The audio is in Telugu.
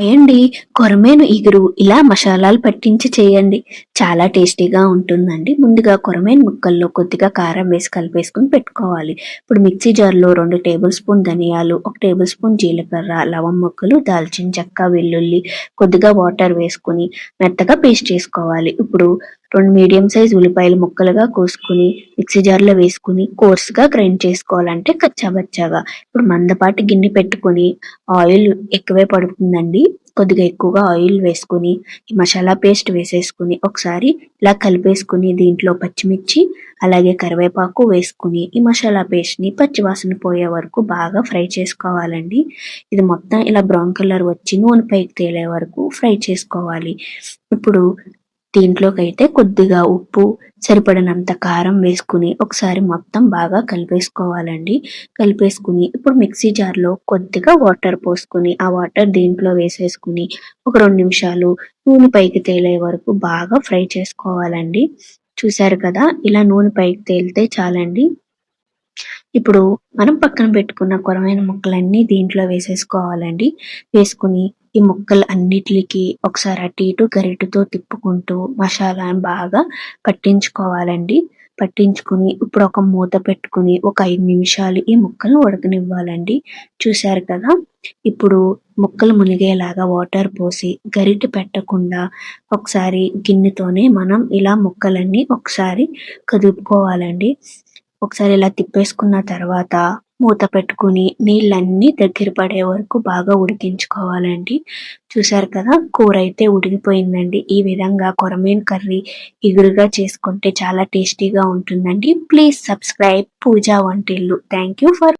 వేయండి. కొరమేను ఇగురు ఇలా మసాలాలు పట్టించి చేయండి. చాలా టేస్టీగా ఉంటుందండి. ముందుగా కొరమేను ముక్కల్లో కొద్దిగా కారం వేసి కలిపేసుకుని పెట్టుకోవాలి. ఇప్పుడు మిక్సీ జార్లో రెండు టేబుల్ స్పూన్ ధనియాలు ఒక టేబుల్ స్పూన్ జీలకర్ర లవం ముక్కలు దాల్చిన చెక్క వెల్లుల్లి కొద్దిగా వాటర్ వేసుకుని మెత్తగా పేస్ట్ చేసుకోవాలి. ఇప్పుడు రెండు మీడియం సైజ్ ఉల్లిపాయలు ముక్కలుగా కోసుకుని మిక్సీ జార్లో వేసుకుని కోర్స్గా గ్రైండ్ చేసుకోవాలంటే కచ్చాబచ్చాగా. ఇప్పుడు మందపాటి గిన్నె పెట్టుకుని ఆయిల్ ఎక్కువే పడుతుందండి. కొద్దిగా ఎక్కువగా ఆయిల్ వేసుకుని ఈ మసాలా పేస్ట్ వేసేసుకుని ఒకసారి ఇలా కలిపేసుకుని దీంట్లో పచ్చిమిర్చి అలాగే కరివేపాకు వేసుకుని ఈ మసాలా పేస్ట్ని పచ్చివాసన పోయే వరకు బాగా ఫ్రై చేసుకోవాలండి. ఇది మొత్తం ఇలా బ్రౌన్ కలర్ వచ్చి నూనె పైకి తేలే వరకు ఫ్రై చేసుకోవాలి. ఇప్పుడు దీంట్లోకైతే కొద్దిగా ఉప్పు సరిపడినంత కారం వేసుకుని ఒకసారి మొత్తం బాగా కలిపేసుకోవాలండి. కలిపేసుకుని ఇప్పుడు మిక్సీ జార్లో కొద్దిగా వాటర్ పోసుకుని ఆ వాటర్ దీంట్లో వేసేసుకుని ఒక రెండు నిమిషాలు నూనె పైకి తేలే వరకు బాగా ఫ్రై చేసుకోవాలండి. చూసారు కదా ఇలా నూనె పైకి తేలితే చాలండి. ఇప్పుడు మనం పక్కన పెట్టుకున్న కొరమైన ముక్కలన్నీ దీంట్లో వేసేసుకోవాలండి. వేసుకుని ఈ ముక్కలు అన్నిటికి ఒకసారి అటు ఇటు గరిటెతో తిప్పుకుంటూ మసాలాను బాగా పట్టించుకోవాలండి. పట్టించుకుని ఇప్పుడు ఒక మూత పెట్టుకుని ఒక ఐదు నిమిషాలు ఈ ముక్కలు ఉడకనివ్వాలండి. చూశారు కదా? ఇప్పుడు ముక్కలు మునిగేలాగా వాటర్ పోసి గరిటె పెట్టకుండా ఒకసారి గిన్నెతోనే మనం ఇలా ముక్కలన్నీ ఒకసారి కదుపుకోవాలండి. ఒకసారి ఇలా తిప్పేసుకున్న తర్వాత మూత పెట్టుకుని నీళ్ళన్నీ దగ్గర పడే వరకు బాగా ఉడికించుకోవాలండి. చూసారు కదా కూర అయితే ఉడికిపోయిందండి. ఈ విధంగా కొరమీన్ కర్రీ ఎగురుగా చేసుకుంటే చాలా టేస్టీగా ఉంటుందండి. ప్లీజ్ సబ్స్క్రైబ్ పూజా వంటిల్లు. Thank you for